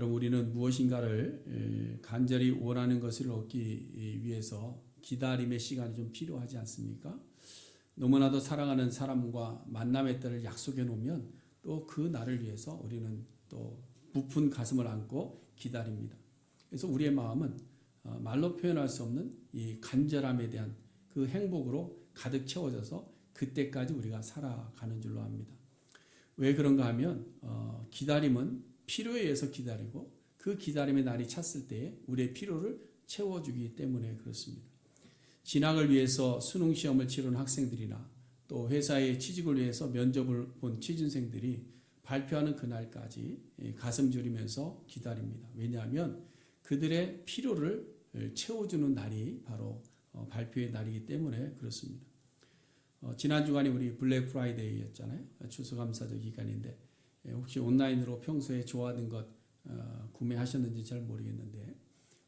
여러분 우리는 무엇인가를 에, 간절히 원하는 것을 얻기 위해서 기다림의 시간이 좀 필요하지 않습니까? 너무나도 사랑하는 사람과 만남의 때를 약속해 놓으면 또 그 날을 위해서 우리는 또 부푼 가슴을 안고 기다립니다. 그래서 우리의 마음은 어, 말로 표현할 수 없는 이 간절함에 대한 그 행복으로 가득 채워져서 그때까지 우리가 살아가는 줄로 압니다. 왜 그런가 하면 어, 기다림은 필요에 의해서 기다리고 그 기다림의 날이 찼을 때에 우리의 필요를 채워주기 때문에 그렇습니다. 진학을 위해서 수능 시험을 치르는 학생들이나 또 회사의 취직을 위해서 면접을 본 취준생들이 발표하는 그날까지 가슴 졸이면서 기다립니다. 왜냐하면 그들의 필요를 채워주는 날이 바로 어, 발표의 날이기 때문에 그렇습니다. 어, 지난 주간이 우리 블랙 프라이데이였잖아요. 추수감사절 기간인데 예, 혹시 온라인으로 평소에 좋아하는 것 어, 구매하셨는지 잘 모르겠는데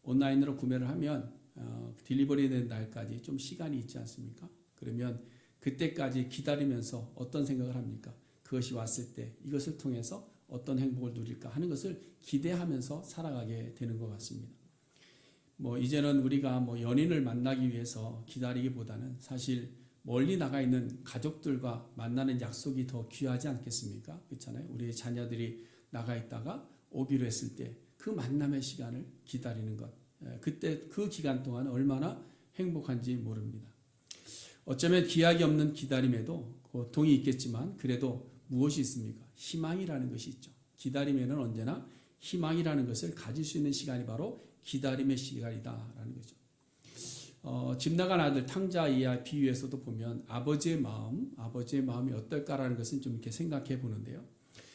온라인으로 구매를 하면 어, 딜리버리 된 날까지 좀 시간이 있지 않습니까? 그러면 그때까지 기다리면서 어떤 생각을 합니까? 그것이 왔을 때 이것을 통해서 어떤 행복을 누릴까 하는 것을 기대하면서 살아가게 되는 것 같습니다. 뭐 이제는 우리가 뭐 연인을 만나기 위해서 기다리기보다는 사실 멀리 나가 있는 가족들과 만나는 약속이 더 귀하지 않겠습니까? 그렇잖아요. 우리의 자녀들이 나가 있다가 오기로 했을 때 그 만남의 시간을 기다리는 것. 예, 그때 그 기간 동안 얼마나 행복한지 모릅니다. 어쩌면 기약이 없는 기다림에도 고통이 있겠지만 그래도 무엇이 있습니까? 희망이라는 것이 있죠. 기다림에는 언제나 희망이라는 것을 가질 수 있는 시간이 바로 기다림의 시간이다라는 거죠. 어, 집 나간 아들 탕자 이하 비유에서도 보면 아버지의 마음, 아버지의 마음이 어떨까라는 것은 좀 이렇게 생각해 보는데요.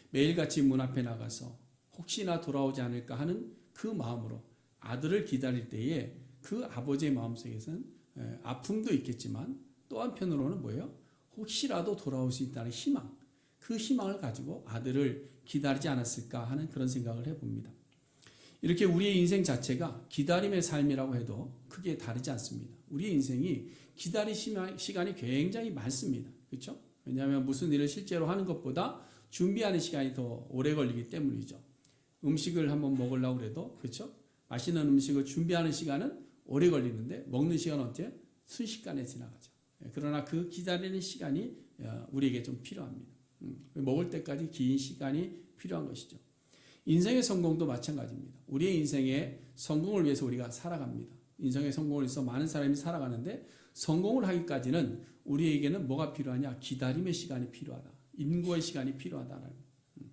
매일같이 문 앞에 나가서 혹시나 돌아오지 않을까 하는 그 마음으로 아들을 기다릴 때에 그 아버지의 마음속에서는 에, 아픔도 있겠지만 또 한편으로는 뭐예요? 혹시라도 돌아올 수 있다는 희망, 그 희망을 가지고 아들을 기다리지 않았을까 하는 그런 생각을 해봅니다. 이렇게 우리의 인생 자체가 기다림의 삶이라고 해도 크게 다르지 않습니다. 우리의 인생이 기다리 시간이 굉장히 많습니다. 그렇죠? 왜냐하면 무슨 일을 실제로 하는 것보다 준비하는 시간이 더 오래 걸리기 때문이죠. 음식을 한번 먹으려고 해도 그렇죠? 맛있는 음식을 준비하는 시간은 오래 걸리는데 먹는 시간은 어때요? 순식간에 지나가죠. 예, 그러나 그 기다리는 시간이 어, 우리에게 좀 필요합니다. 음, 먹을 때까지 긴 시간이 필요한 것이죠. 인생의 성공도 마찬가지입니다. 우리의 인생의 성공을 위해서 우리가 살아갑니다. 인생의 성공을 위해서 많은 사람이 살아가는데 성공을 하기까지는 우리에게는 뭐가 필요하냐? 기다림의 시간이 필요하다. 인고의 시간이 필요하다라는. 음.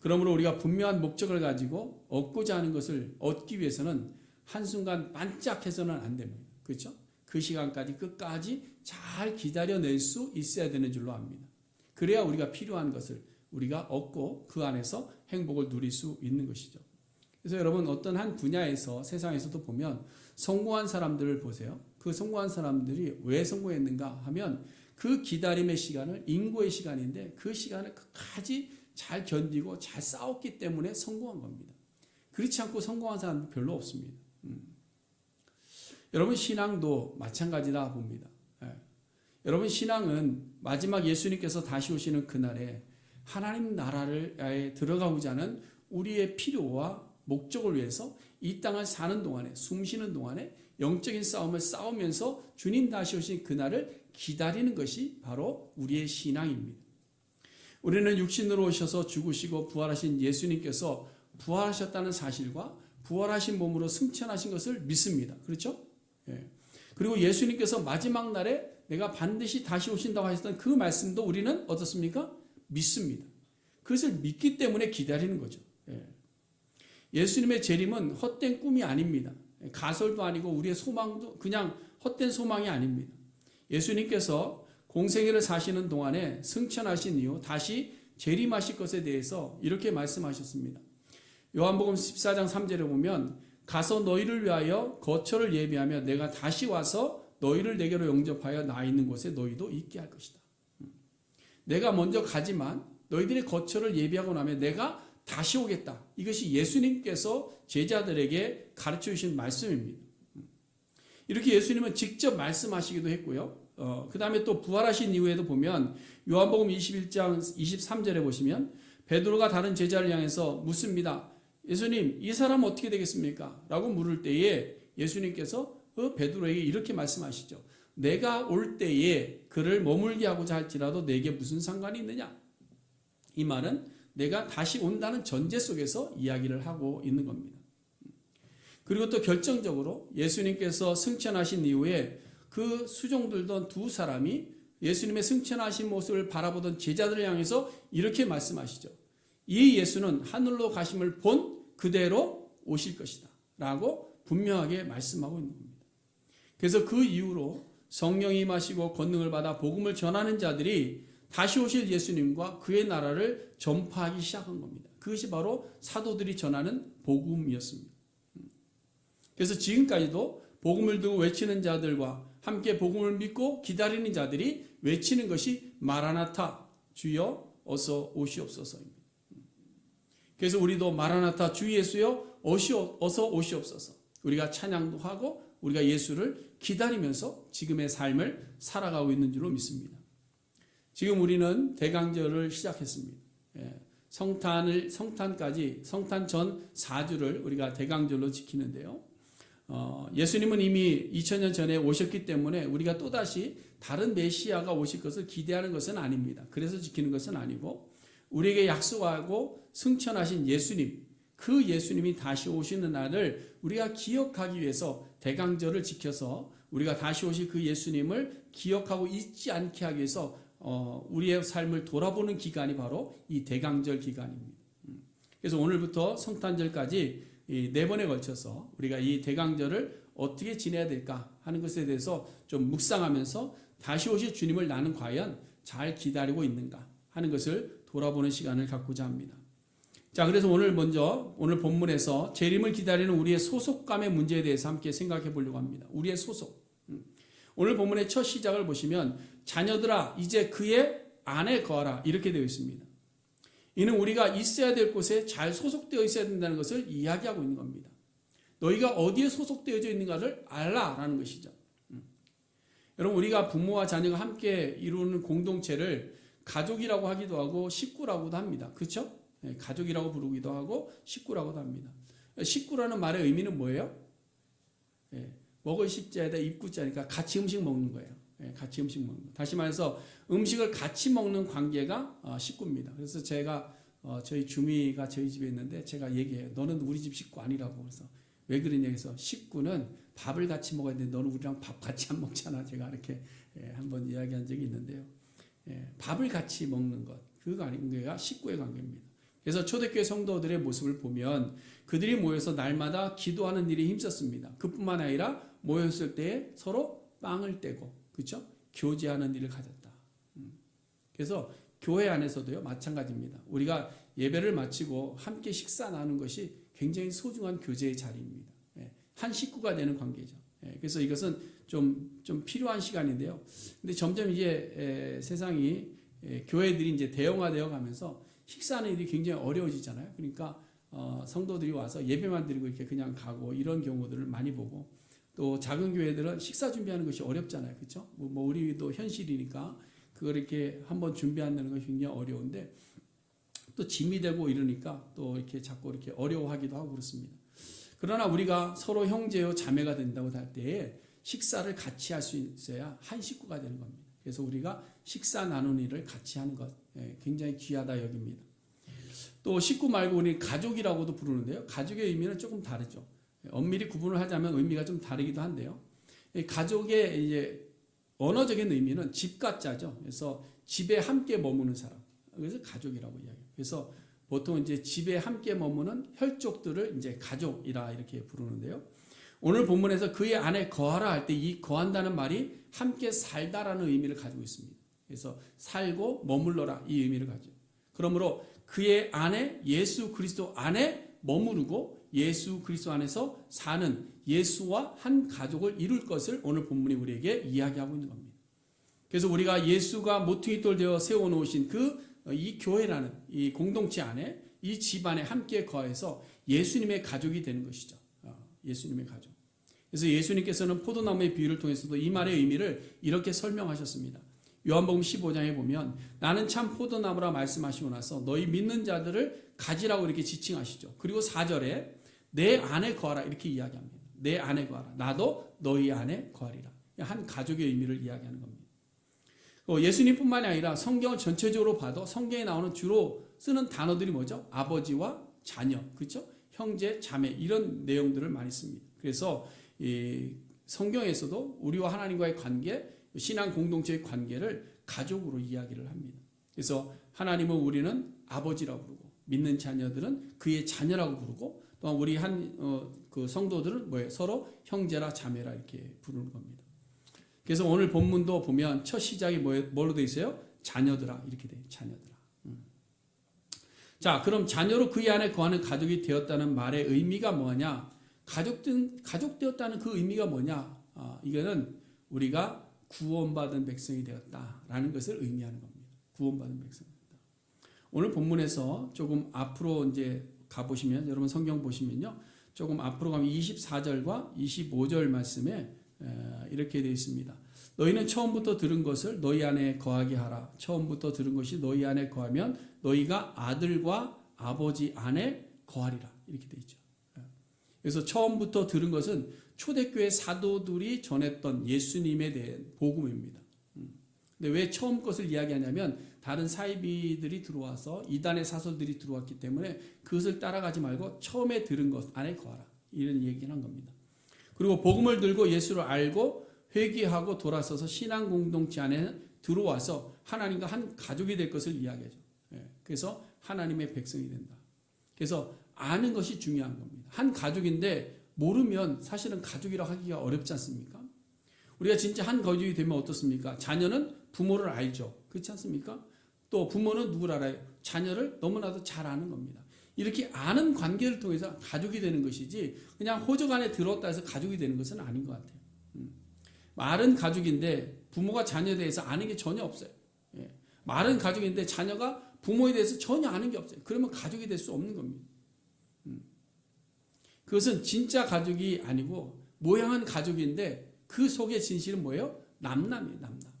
그러므로 우리가 분명한 목적을 가지고 얻고자 하는 것을 얻기 위해서는 한순간 반짝해서는 안 됩니다. 그렇죠? 그 시간까지 끝까지 잘 기다려낼 수 있어야 되는 줄로 압니다. 그래야 우리가 필요한 것을 우리가 얻고 그 안에서 행복을 누릴 수 있는 것이죠. 그래서 여러분 어떤 한 분야에서 세상에서도 보면 성공한 사람들을 보세요. 그 성공한 사람들이 왜 성공했는가 하면 그 기다림의 시간을 인고의 시간인데 그 시간을 끝까지 잘 견디고 잘 싸웠기 때문에 성공한 겁니다. 그렇지 않고 성공한 사람은 별로 없습니다. 음. 여러분 신앙도 마찬가지다 봅니다. 예. 여러분 신앙은 마지막 예수님께서 다시 오시는 그날에 하나님 나라를 들어가고자 하는 우리의 필요와 목적을 위해서 이 땅을 사는 동안에 숨 쉬는 동안에 영적인 싸움을 싸우면서 주님 다시 오신 그날을 기다리는 것이 바로 우리의 신앙입니다. 우리는 육신으로 오셔서 죽으시고 부활하신 예수님께서 부활하셨다는 사실과 부활하신 몸으로 승천하신 것을 믿습니다. 그렇죠? 예. 그리고 예수님께서 마지막 날에 내가 반드시 다시 오신다고 하셨던 그 말씀도 우리는 어떻습니까? 믿습니다. 그것을 믿기 때문에 기다리는 거죠. 예. 수님의 재림은 헛된 꿈이 아닙니다. 가설도 아니고 우리의 소망도 그냥 헛된 소망이 아닙니다. 예수님께서 공생애를 사시는 동안에 승천하신 이후 다시 재림하실 것에 대해서 이렇게 말씀하셨습니다. 요한복음 14장 3절에 보면 가서 너희를 위하여 거처를 예비하며 내가 다시 와서 너희를 내게로 영접하여 나 있는 곳에 너희도 있게 할 것이다. 내가 먼저 가지만 너희들의 거처를 예비하고 나면 내가 다시 오겠다. 이것이 예수님께서 제자들에게 가르쳐 주신 말씀입니다. 이렇게 예수님은 직접 말씀하시기도 했고요. 어, 그 다음에 또 부활하신 이후에도 보면 요한복음 21장 23절에 보시면 베드로가 다른 제자를 향해서 묻습니다. 예수님, 이 사람 어떻게 되겠습니까? 라고 물을 때에 예수님께서 그 베드로에게 이렇게 말씀하시죠. 내가 올 때에 그를 머물게 하고자 할지라도 내게 무슨 상관이 있느냐? 이 말은 내가 다시 온다는 전제 속에서 이야기를 하고 있는 겁니다. 그리고 또 결정적으로 예수님께서 승천하신 이후에 그 수종들던 두 사람이 예수님의 승천하신 모습을 바라보던 제자들을 향해서 이렇게 말씀하시죠. 이 예수는 하늘로 가심을 본 그대로 오실 것이다. 라고 분명하게 말씀하고 있는 겁니다. 그래서 그 이후로 성령이 마시고 권능을 받아 복음을 전하는 자들이 다시 오실 예수님과 그의 나라를 전파하기 시작한 겁니다. 그것이 바로 사도들이 전하는 복음이었습니다. 그래서 지금까지도 복음을 두고 외치는 자들과 함께 복음을 믿고 기다리는 자들이 외치는 것이 마라나타 주여 어서 오시옵소서입니다. 그래서 우리도 마라나타 주 예수여 어서 오시옵소서. 우리가 찬양도 하고 우리가 예수를 기다리면서 지금의 삶을 살아가고 있는 줄로 믿습니다. 지금 우리는 대강절을 시작했습니다. 예, 성탄을 성탄까지 성탄 전 4주를 우리가 대강절로 지키는데요. 어, 예수님은 이미 2000년 전에 오셨기 때문에 우리가 또다시 다른 메시아가 오실 것을 기대하는 것은 아닙니다. 그래서 지키는 것은 아니고 우리에게 약속하고 승천하신 예수님, 그 예수님이 다시 오시는 날을 우리가 기억하기 위해서 대강절을 지켜서 우리가 다시 오실 그 예수님을 기억하고 잊지 않게 하기 위해서 어, 우리의 삶을 돌아보는 기간이 바로 이 대강절 기간입니다. 음. 그래서 오늘부터 성탄절까지 네 번에 걸쳐서 우리가 이 대강절을 어떻게 지내야 될까 하는 것에 대해서 좀 묵상하면서 다시 오실 주님을 나는 과연 잘 기다리고 있는가 하는 것을 돌아보는 시간을 갖고자 합니다. 자, 그래서 오늘 먼저 오늘 본문에서 재림을 기다리는 우리의 소속감의 문제에 대해서 함께 생각해 보려고 합니다. 우리의 소속. 음. 오늘 본문의 첫 시작을 보시면 자녀들아 이제 그의 안에 거하라 이렇게 되어 있습니다. 이는 우리가 있어야 될 곳에 잘 소속되어 있어야 된다는 것을 이야기하고 있는 겁니다. 너희가 어디에 소속되어져 있는가를 알라라는 것이죠. 음. 여러분 우리가 부모와 자녀가 함께 이루는 공동체를 가족이라고 하기도 하고 식구라고도 합니다. 그렇죠? 네, 가족이라고 부르기도 하고 식구라고도 합니다. 식구라는 말의 의미는 뭐예요? 네, 먹을 식자에다 입구자니까 같이 음식 먹는 거예요. 네, 같이 음식 먹는 거. 다시 말해서 음식을 같이 먹는 관계가 어, 식구입니다. 그래서 제가 어, 저희 주미가 저희 집에 있는데 제가 얘기해요. 너는 우리 집 식구 아니라고 그래서 왜 그러냐 해서 식구는 밥을 같이 먹어야 되는데 너는 우리랑 밥 같이 안 먹잖아. 제가 이렇게 예, 한번 이야기한 적이 있는데요. 예, 밥을 같이 먹는 것그 관계가 식구의 관계입니다. 그래서 초대교회 성도들의 모습을 보면 그들이 모여서 날마다 기도하는 일에 힘썼습니다. 그뿐만 아니라 모였을 때 서로 빵을 떼고 그렇죠? 교제하는 일을 가졌다. 음. 그래서 교회 안에서도요 마찬가지입니다. 우리가 예배를 마치고 함께 식사 나누는 것이 굉장히 소중한 교제의 자리입니다. 예, 한 식구가 되는 관계죠. 예, 그래서 이것은 좀, 좀 필요한 시간인데요. 근데 점점 이제 세상이 교회들이 이제 대형화되어 가면서 식사하는 일이 굉장히 어려워지잖아요. 그러니까 어, 성도들이 와서 예배만 드리고 이렇게 그냥 가고 이런 경우들을 많이 보고 또 작은 교회들은 식사 준비하는 것이 어렵잖아요. 그렇죠? 뭐, 뭐 우리도 현실이니까 그걸 이렇게 한번 준비한다는 것이 굉장히 어려운데 또 짐이 되고 이러니까 또 이렇게 자꾸 이렇게 어려워하기도 하고 그렇습니다. 그러나 우리가 서로 형제요 자매가 된다고 할 때에 식사를 같이 할 수 있어야 한 식구가 되는 겁니다. 그래서 우리가 식사 일을 같이 하는 것 예, 굉장히 귀하다 여깁니다. 또 식구 말고 우리 가족이라고도 부르는데요. 가족의 의미는 조금 다르죠. 엄밀히 구분을 하자면 의미가 좀 다르기도 한데요. 가족의 이제 언어적인 의미는 집가자죠. 그래서 집에 함께 머무는 사람. 그래서 가족이라고 이야기해요. 그래서 보통 이제 집에 함께 머무는 혈족들을 이제 가족이라 이렇게 부르는데요. 오늘 본문에서 그의 안에 거하라 할 때 이 거한다는 말이 함께 살다라는 의미를 가지고 있습니다. 그래서 살고 머물러라 이 의미를 가죠. 그러므로 그의 안에 예수 그리스도 안에 머무르고 예수 그리스도 안에서 사는 예수와 한 가족을 이룰 것을 오늘 본문이 우리에게 이야기하고 있는 겁니다. 그래서 우리가 예수가 모퉁이 돌 되어 세워 놓으신 그 이 교회라는 이 공동체 안에 이 집안에 함께 거해서 예수님의 가족이 되는 것이죠. 어, 예수님의 가족. 그래서 예수님께서는 포도나무의 비유를 통해서도 이 말의 의미를 이렇게 설명하셨습니다. 요한복음 15장에 보면 나는 참 포도나무라 말씀하시고 나서 너희 믿는 자들을 가지라고 이렇게 지칭하시죠. 그리고 4절에 내 안에 거하라 이렇게 이야기합니다. 내 안에 거하라. 나도 너희 안에 거하리라. 한 가족의 의미를 이야기하는 겁니다. 어, 예수님뿐만이 아니라 성경을 전체적으로 봐도 성경에 나오는 주로 쓰는 단어들이 뭐죠? 아버지와 자녀, 그렇죠? 형제, 자매 이런 내용들을 많이 씁니다. 그래서 이 성경에서도 우리와 하나님과의 관계, 신앙 공동체의 관계를 가족으로 이야기를 합니다. 그래서 하나님은 우리는 아버지라고 부르고 믿는 자녀들은 그의 자녀라고 부르고 또한 우리 한 그 성도들은 뭐예요? 서로 형제라 자매라 이렇게 부르는 겁니다. 그래서 오늘 본문도 보면 첫 시작이 뭐, 뭘로 돼 있어요? 자녀들아 이렇게 돼요. 자녀들아. 음. 자, 그럼 자녀로 그의 안에 거하는 가족이 되었다는 말의 의미가 뭐냐? 가족된 가족 되었다는 그 의미가 뭐냐? 아, 이거는 우리가 구원받은 백성이 되었다라는 것을 의미하는 겁니다. 구원받은 백성이다. 오늘 본문에서 조금 앞으로 이제 가 보시면 여러분 성경 보시면요. 조금 앞으로 가면 24절과 25절 말씀에 이렇게 되어 있습니다. 너희는 처음부터 들은 것을 너희 안에 거하게 하라. 처음부터 들은 것이 너희 안에 거하면 너희가 아들과 아버지 안에 거하리라. 이렇게 되어 있죠. 그래서 처음부터 들은 것은 초대교회 사도들이 전했던 예수님에 대한 복음입니다. 근데 왜 처음 것을 이야기하냐면 다른 사이비들이 들어와서 이단의 사설들이 들어왔기 때문에 그것을 따라가지 말고 처음에 들은 것 안에 거하라. 이런 얘기를 한 겁니다. 그리고 복음을 들고 예수를 알고 회개하고 돌아서서 신앙 공동체 안에 들어와서 하나님과 한 가족이 될 것을 이야기하죠. 예, 그래서 하나님의 백성이 된다. 그래서 아는 것이 중요한 겁니다. 한 가족인데 모르면 사실은 가족이라고 하기가 어렵지 않습니까? 우리가 진짜 한 가족이 되면 어떻습니까? 자녀는 부모를 알죠. 그렇지 않습니까? 또 부모는 누구를 알아요? 자녀를 너무나도 잘 아는 겁니다. 이렇게 아는 관계를 통해서 가족이 되는 것이지 그냥 호적 안에 들었다 해서 가족이 되는 것은 아닌 것 같아요. 음. 말은 가족인데 부모가 자녀에 대해서 아는 게 전혀 없어요. 예. 말은 가족인데 자녀가 부모에 대해서 전혀 아는 게 없어요. 그러면 가족이 될 수 없는 겁니다. 음. 그것은 진짜 가족이 아니고 모양은 가족인데 그 속의 진실은 뭐예요? 남남이에요, 남남.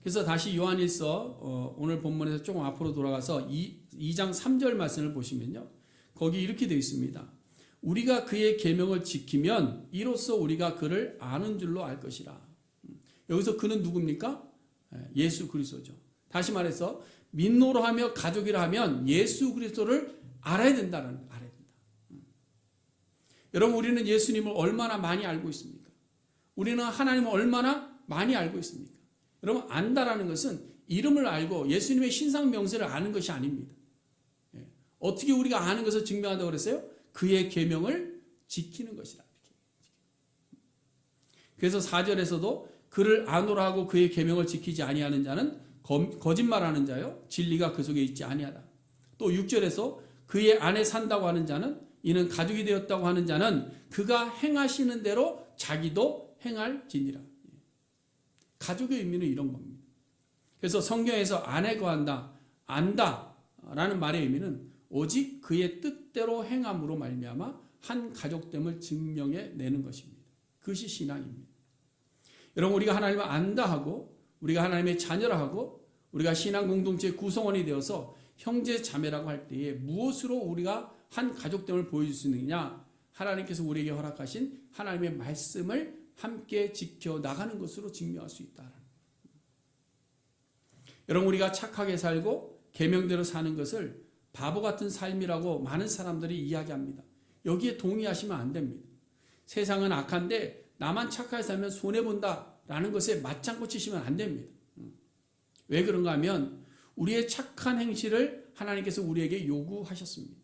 그래서 다시 요한일서 어, 오늘 본문에서 조금 앞으로 돌아가서 2, 2장 3절 말씀을 보시면요. 거기 이렇게 되어 있습니다. 우리가 그의 계명을 지키면 이로써 우리가 그를 아는 줄로 알 것이라. 음, 여기서 그는 누굽니까? 예, 예수 그리스도죠. 다시 말해서 민노로 하며 가족이라 하면 예수 그리스도를 알아야 된다는. 음. 여러분 우리는 예수님을 얼마나 많이 알고 있습니까? 우리는 하나님을 얼마나 많이 알고 있습니까? 여러분 안다라는 것은 이름을 알고 예수님의 신상 명세를 아는 것이 아닙니다. 예. 어떻게 우리가 아는 것을 증명한다고 그랬어요? 그의 계명을 지키는 것이다. 그래서 4절에서도 그를 하고 그의 계명을 지키지 아니하는 자는 거짓말하는 자요 진리가 그 속에 있지 아니하다. 또 6절에서 그의 안에 산다고 하는 자는 이는 가족이 되었다고 하는 자는 그가 행하시는 대로 자기도 행할지니라. 가족의 의미는 이런 겁니다. 그래서 성경에서 아내 거한다, 안다 라는 말의 의미는 오직 그의 뜻대로 행함으로 말미암아 한 가족됨을 증명해 내는 것입니다. 그것이 신앙입니다. 여러분 우리가 하나님을 안다 하고 우리가 하나님의 자녀라 하고 우리가 신앙 공동체 구성원이 되어서 형제 자매라고 할 때에 무엇으로 우리가 한 가족됨을 보여줄 수 있느냐? 하나님께서 우리에게 허락하신 하나님의 말씀을 함께 지켜 나가는 것으로 증명할 수 있다. 여러분 우리가 착하게 살고 계명대로 사는 것을 바보 같은 삶이라고 많은 사람들이 이야기합니다. 여기에 동의하시면 안 됩니다. 세상은 악한데 나만 착하게 살면 손해 본다라는 것에 맞장구 치시면 안 됩니다. 왜 그런가 하면 우리의 착한 행실을 하나님께서 우리에게 요구하셨습니다.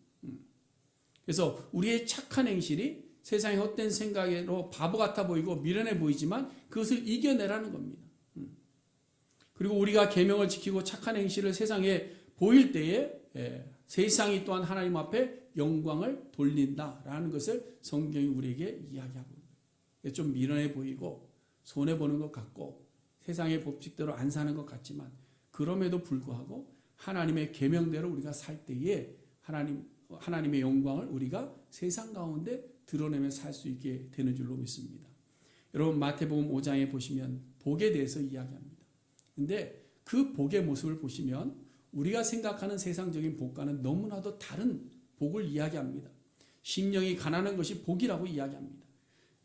그래서 우리의 착한 행실이 세상의 헛된 생각으로 바보 같아 보이고 미련해 보이지만 그것을 이겨내라는 겁니다. 음. 그리고 우리가 계명을 지키고 착한 행실을 세상에 보일 때에 예, 세상이 또한 하나님 앞에 영광을 돌린다라는 것을 성경이 우리에게 이야기하고 좀 미련해 보이고 손해 보는 것 같고 세상의 법칙대로 안 사는 것 같지만 그럼에도 불구하고 하나님의 계명대로 우리가 살 때에 하나님 하나님의 영광을 우리가 세상 가운데 드러내며 살 수 있게 되는 줄로 믿습니다. 여러분 마태복음 5장에 보시면 복에 대해서 이야기합니다. 근데 그 복의 모습을 보시면 우리가 생각하는 세상적인 복과는 너무나도 다른 복을 이야기합니다. 심령이 가난한 것이 복이라고 이야기합니다.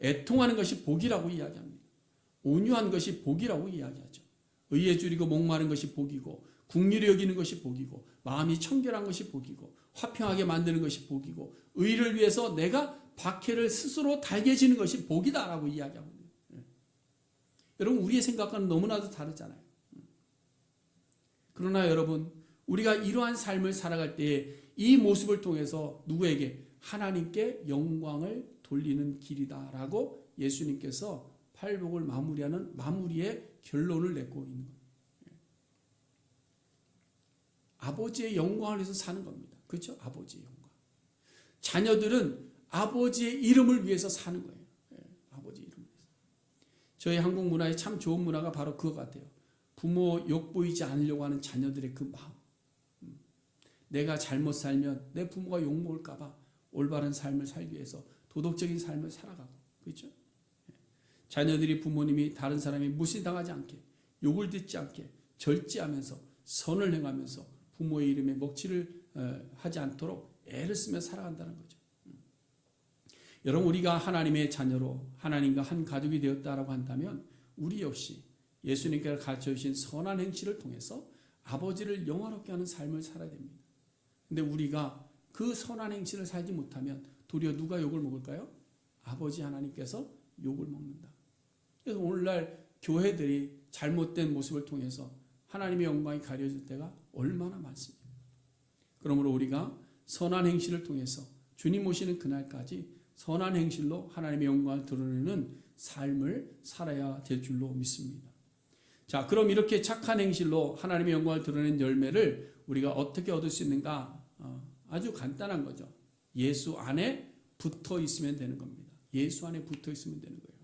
애통하는 것이 복이라고 이야기합니다. 온유한 것이 복이라고 이야기하죠. 의에 줄이고 목마른 것이 복이고 국률이 여기는 것이 복이고 마음이 청결한 것이 복이고 화평하게 만드는 것이 복이고 의를 위해서 내가 박해를 스스로 달게 지는 것이 복이다라고 이야기합니다. 예. 여러분 우리의 생각과는 너무나도 다르잖아요. 그러나 여러분 우리가 이러한 삶을 살아갈 때에 이 모습을 통해서 누구에게 하나님께 영광을 돌리는 길이다라고 예수님께서 팔복을 마무리하는 마무리의 결론을 내고 있는 거예요. 아버지의 영광을 위해서 사는 겁니다. 그렇죠? 아버지의 영광. 자녀들은 아버지의 이름을 위해서 사는 거예요. 예, 아버지 이름 위해서. 저희 한국 문화에 참 좋은 문화가 바로 그거 같아요. 부모 욕 보이지 않으려고 하는 자녀들의 그 마음. 음. 내가 잘못 살면 내 부모가 욕 먹을까봐 올바른 삶을 살기 위해서 도덕적인 삶을 살아가고 그렇죠? 예. 자녀들이 부모님이 다른 사람이 무시당하지 않게 욕을 듣지 않게 절제하면서 선을 행하면서 부모의 이름에 먹칠을 어, 하지 않도록 애를 쓰며 살아간다는 거죠. 음. 여러분 우리가 하나님의 자녀로 하나님과 한 가족이 되었다라고 한다면 우리 역시 예수님께서 가르쳐 주신 선한 행실을 통해서 아버지를 영화롭게 하는 삶을 살아야 됩니다. 근데 우리가 그 선한 행실을 살지 못하면 도리어 누가 욕을 먹을까요? 아버지 하나님께서 욕을 먹는다. 그래서 오늘날 교회들이 잘못된 모습을 통해서 하나님의 영광이 가려질 때가 얼마나 많습니까? 그러므로 우리가 선한 행실을 통해서 주님 오시는 그날까지 선한 행실로 하나님의 영광을 드러내는 삶을 살아야 될 줄로 믿습니다. 자, 그럼 이렇게 착한 행실로 하나님의 영광을 드러낸 열매를 우리가 어떻게 얻을 수 있는가? 어, 아주 간단한 거죠. 예수 안에 붙어 있으면 되는 겁니다. 예수 안에 붙어 있으면 되는 거예요.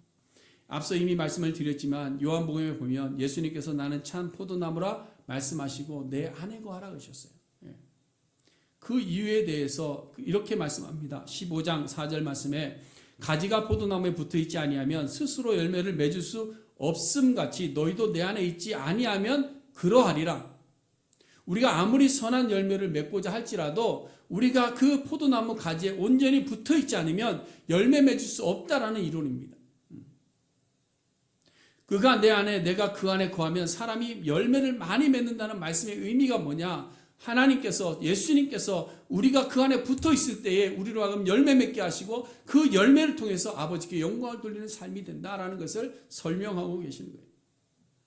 앞서 이미 말씀을 드렸지만 요한복음에 보면 예수님께서 나는 참 포도나무라 말씀하시고 내 안에 거하라 그러셨어요. 예. 그 이유에 대해서 이렇게 말씀합니다. 15장 4절 말씀에 가지가 포도나무에 붙어 있지 아니하면 스스로 열매를 맺을 수 없음 같이 너희도 내 안에 있지 아니하면 그러하리라. 우리가 아무리 선한 열매를 맺고자 할지라도 우리가 그 포도나무 가지에 온전히 붙어 있지 않으면 열매 맺을 수 없다라는 이론입니다. 그가 내 안에 내가 그 안에 거하면 사람이 열매를 많이 맺는다는 말씀의 의미가 뭐냐? 하나님께서 예수님께서 우리가 그 안에 붙어 있을 때에 우리로 하여금 열매 맺게 하시고 그 열매를 통해서 아버지께 영광을 돌리는 삶이 된다라는 것을 설명하고 계시는 거예요.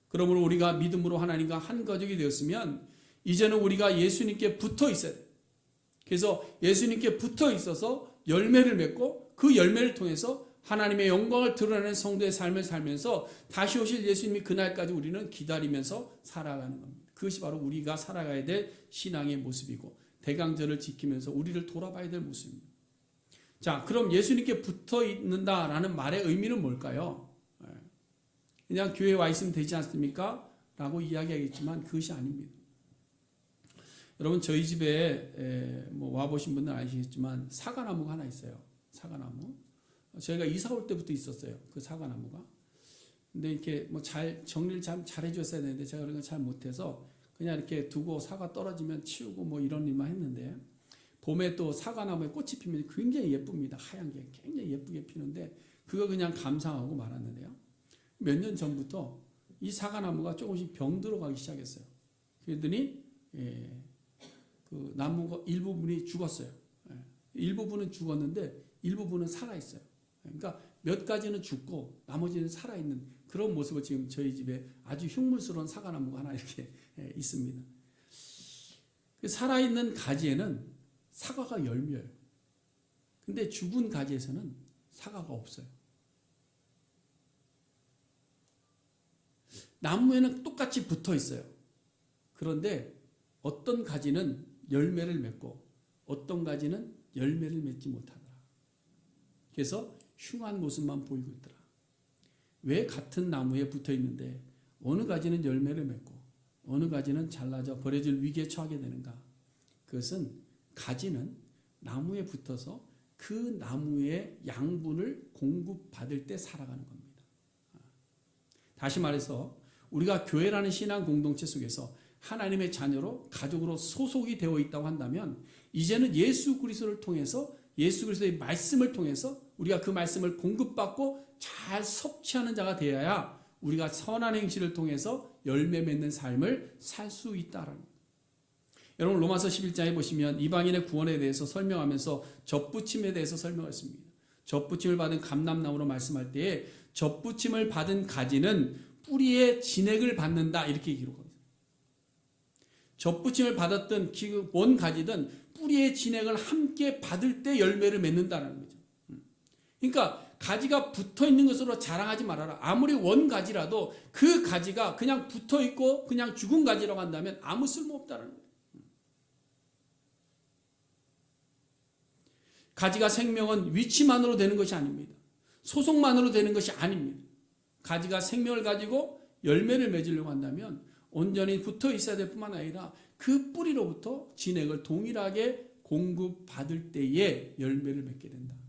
그러므로 우리가 믿음으로 하나님과 한 가족이 되었으면 이제는 우리가 예수님께 붙어 있어야 돼. 그래서 예수님께 붙어 있어서 열매를 맺고 그 열매를 통해서 하나님의 영광을 드러내는 성도의 삶을 살면서 다시 오실 예수님이 그날까지 우리는 기다리면서 살아가는 겁니다. 그것이 바로 우리가 살아가야 될 신앙의 모습이고 대강절을 지키면서 우리를 돌아봐야 될 모습입니다. 자, 그럼 예수님께 붙어 있는다라는 말의 의미는 뭘까요? 예. 그냥 교회에 와 있으면 되지 않습니까? 라고 이야기하겠지만 그것이 아닙니다. 여러분 저희 집에 뭐 와보신 분들 아시겠지만 사과나무가 하나 있어요. 사과나무. 저희가 이사 올 때부터 있었어요. 그 사과나무가. 근데 이렇게 뭐 잘 정리를 잘, 잘 해줬어야 되는데 제가 그런 걸 잘 못해서 그냥 이렇게 두고 사과 떨어지면 치우고 뭐 이런 일만 했는데 봄에 또 사과나무에 꽃이 피면 굉장히 예쁩니다. 하얀 게 굉장히 예쁘게 피는데 그거 그냥 감상하고 말았는데요. 몇 년 전부터 이 사과나무가 조금씩 병 들어가기 시작했어요. 그랬더니 예, 그 나무가 일부분이 죽었어요. 예, 일부분은 죽었는데 일부분은 살아 있어요. 그러니까 몇 가지는 죽고 나머지는 살아 있는 그런 모습을 지금 저희 집에 아주 흉물스러운 사과나무가 하나 이렇게 예, 있습니다. 그 살아있는 가지에는 사과가 열매예요. 근데 죽은 가지에서는 사과가 없어요. 나무에는 똑같이 붙어 있어요. 그런데 어떤 가지는 열매를 맺고 어떤 가지는 열매를 맺지 못하더라. 그래서 흉한 모습만 보이고 있더라. 왜 같은 나무에 붙어 있는데 어느 가지는 열매를 맺고 어느 가지는 잘라져 버려질 위기에 처하게 되는가? 그것은 가지는 나무에 붙어서 그 나무의 양분을 공급받을 때 살아가는 겁니다. 다시 말해서 우리가 교회라는 신앙 공동체 속에서 하나님의 자녀로 가족으로 소속이 되어 있다고 한다면 이제는 예수 그리스도를 통해서 예수 그리스도의 말씀을 통해서 우리가 그 말씀을 공급받고 잘 섭취하는 자가 되어야 우리가 선한 행실을 통해서 열매 맺는 삶을 살 수 있다라는. 여러분 로마서 11장에 보시면 이방인의 구원에 대해서 설명하면서 접붙임에 대해서 설명했습니다. 접붙임을 받은 감람나무로 말씀할 때에 접붙임을 받은 가지는 뿌리의 진액을 받는다 이렇게 기록합니다. 접붙임을 받았던 원 가지든 뿌리의 진액을 함께 받을 때 열매를 맺는다는 거죠. 그러니까 가지가 붙어 있는 것으로 자랑하지 말아라. 아무리 원 가지라도 그 가지가 그냥 붙어 있고 그냥 죽은 가지라고 한다면 아무 쓸모 없다는 거예요. 가지가 생명은 위치만으로 되는 것이 아닙니다. 소속만으로 되는 것이 아닙니다. 가지가 생명을 가지고 열매를 맺으려고 한다면 온전히 붙어 있어야 될 뿐만 아니라 그 뿌리로부터 진액을 동일하게 공급받을 때에 열매를 맺게 사실.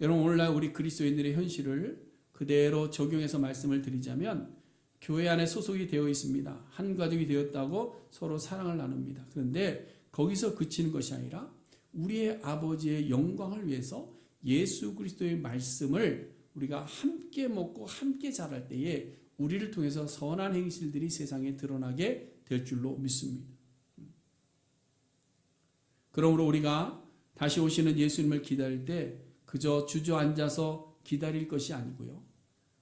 여러분 오늘날 우리 그리스도인들의 현실을 그대로 적용해서 말씀을 드리자면 교회 안에 소속이 되어 있습니다. 한 가족이 되었다고 서로 사랑을 나눕니다. 그런데 거기서 그치는 것이 아니라 우리의 아버지의 영광을 위해서 예수 그리스도의 말씀을 우리가 함께 먹고 함께 자랄 때에 우리를 통해서 선한 행실들이 세상에 드러나게 될 줄로 믿습니다. 그러므로 우리가 다시 오시는 예수님을 기다릴 때 그저 주저앉아서 기다릴 것이 아니고요.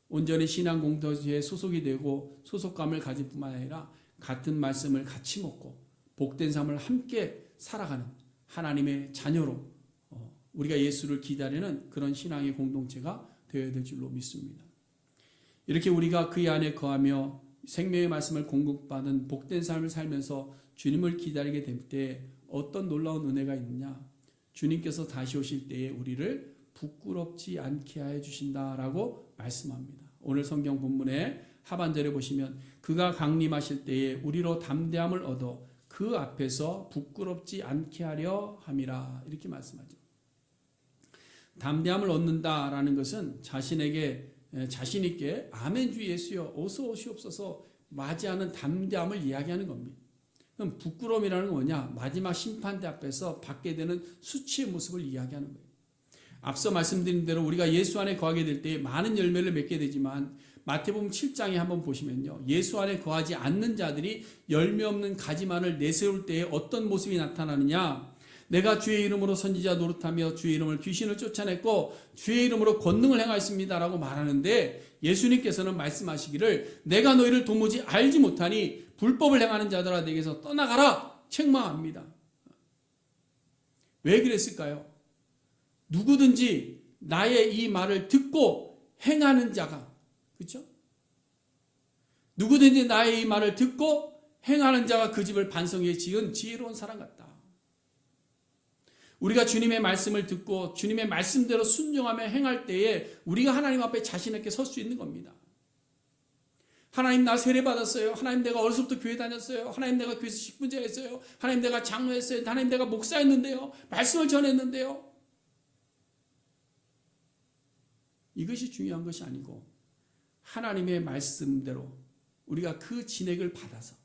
온전히 신앙 공동체에 소속이 되고 소속감을 가질 뿐만 아니라 같은 말씀을 같이 먹고 복된 삶을 함께 살아가는 하나님의 자녀로 어, 우리가 예수를 기다리는 그런 신앙의 공동체가 되어야 될 줄로 믿습니다. 이렇게 우리가 그 안에 거하며 생명의 말씀을 공급받은 복된 삶을 살면서 주님을 기다리게 될 때 어떤 놀라운 은혜가 있느냐? 주님께서 다시 오실 때에 우리를 부끄럽지 않게 하여 주신다라고 말씀합니다. 오늘 성경 본문의 하반절에 보시면 그가 강림하실 때에 우리로 담대함을 얻어 그 앞에서 부끄럽지 않게 하려 함이라 이렇게 말씀하죠. 담대함을 얻는다라는 것은 자신에게 자신 있게 아멘 주 예수여 어서 오시옵소서 맞이하는 담대함을 이야기하는 겁니다. 그럼 부끄러움이라는 건 뭐냐? 마지막 심판대 앞에서 받게 되는 수치의 모습을 이야기하는 거예요. 앞서 말씀드린 대로 우리가 예수 안에 거하게 될 때 많은 열매를 맺게 되지만 마태복음 7장에 한번 보시면요. 예수 안에 거하지 않는 자들이 열매 없는 가지만을 내세울 때에 어떤 모습이 나타나느냐? 내가 주의 이름으로 선지자 노릇하며 주의 이름을 귀신을 쫓아냈고 주의 이름으로 권능을 행하였습니다라고 말하는데 예수님께서는 말씀하시기를 내가 너희를 도무지 알지 못하니 불법을 행하는 자들아 내게서 떠나가라 책망합니다. 왜 그랬을까요? 누구든지 나의 이 말을 듣고 행하는 자가 그렇죠? 누구든지 나의 이 말을 듣고 행하는 자가 그 집을 반성에 지은 지혜로운 사람 같다. 우리가 주님의 말씀을 듣고 주님의 말씀대로 순종하며 행할 때에 우리가 하나님 앞에 자신 있게 설 수 있는 겁니다. 하나님 나 세례 받았어요. 하나님 내가 어려서부터 교회 다녔어요. 하나님 내가 교회에서 식분자했어요. 하나님 내가 장로했어요. 하나님 내가 목사했는데요. 말씀을 전했는데요. 이것이 중요한 것이 아니고 하나님의 말씀대로 우리가 그 진액을 받아서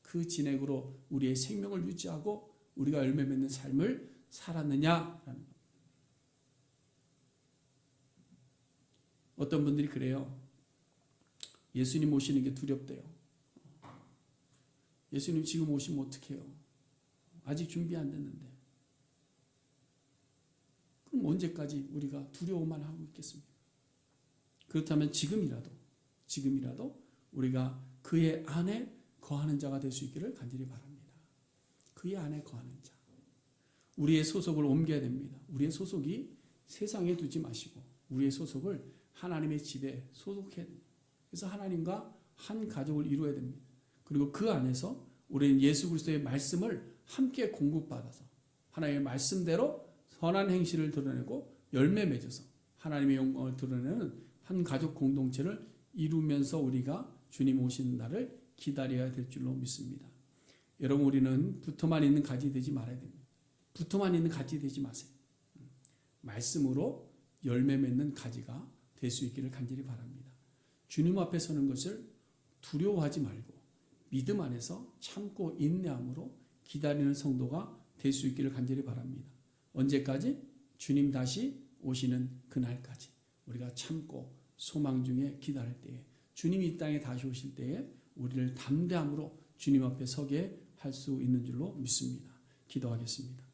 그 진액으로 우리의 생명을 유지하고 우리가 열매 맺는 삶을 살았느냐라는 것. 어떤 분들이 그래요. 예수님 오시는 게 두렵대요. 예수님 지금 오시면 어떡해요? 아직 준비 안 됐는데. 그럼 언제까지 우리가 두려워만 하고 있겠습니까? 그렇다면 지금이라도, 지금이라도 우리가 그의 안에 거하는 자가 될 수 있기를 간절히 바랍니다. 그의 안에 거하는 자. 우리의 소속을 옮겨야 됩니다. 우리의 소속이 세상에 두지 마시고 우리의 소속을 하나님의 집에 소속해야 됩니다. 그래서 하나님과 한 가족을 이루어야 됩니다. 그리고 그 안에서 우리는 예수 그리스도의 말씀을 함께 공급받아서 하나님의 말씀대로 선한 행실을 드러내고 열매 맺어서 하나님의 영광을 드러내는 한 가족 공동체를 이루면서 우리가 주님 오시는 날을 기다려야 될 줄로 믿습니다. 여러분 우리는 붙어만 있는 가지 되지 말아야 됩니다. 붙어만 있는 가지 되지 마세요. 말씀으로 열매 맺는 가지가 될 수 있기를 간절히 바랍니다. 주님 앞에 서는 것을 두려워하지 말고 믿음 안에서 참고 인내함으로 기다리는 성도가 될 수 있기를 간절히 바랍니다. 언제까지? 주님 다시 오시는 그날까지 우리가 참고 소망 중에 기다릴 때에 주님이 이 땅에 다시 오실 때에 우리를 담대함으로 주님 앞에 서게 할 수 있는 줄로 믿습니다. 기도하겠습니다.